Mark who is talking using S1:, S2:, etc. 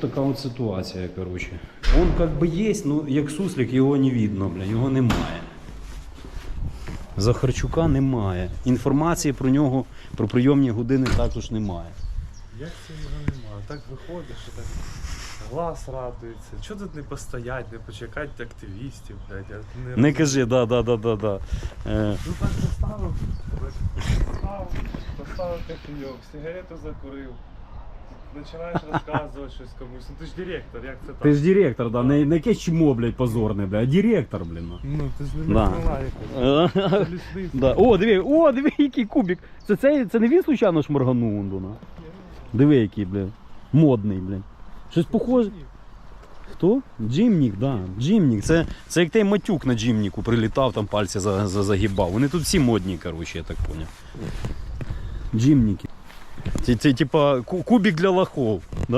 S1: така от ситуація, коротше. Он как би є, ну як суслик, його не видно, бля, його немає. Захарчука немає. Інформації про нього, про прийомні години також немає.
S2: Як це його нема? Так виходиш, і так глаз радується. Чого тут не постоять, не почекати активістів, блядь? Не,
S1: Не кажи, да, да, да, да, да. Е,
S2: Ну так поставив, поставив, поставив кофійок, сигарету закурив. Починаєш розказувати щось комусь. Ну ти ж директор, як це так?
S1: ти ж директор, да, не, не якесь чмо, блядь, позорне, блядь, а директор, блін.
S2: Ну, ти ж не
S1: Да. О, диви, о, диви, який кубик. Це, це, це не він случайно шморганув он до нас? Диви, який, блін. Модний, блін. Щось похоже. Хто? Джимнік, да. Джимнік. Це, це як той матюк на джимніку прилітав, там пальці за, за, загибав. Вони тут всі модні, коротше, я так поняв. Джимніки. Типа кубик для лохов. Да?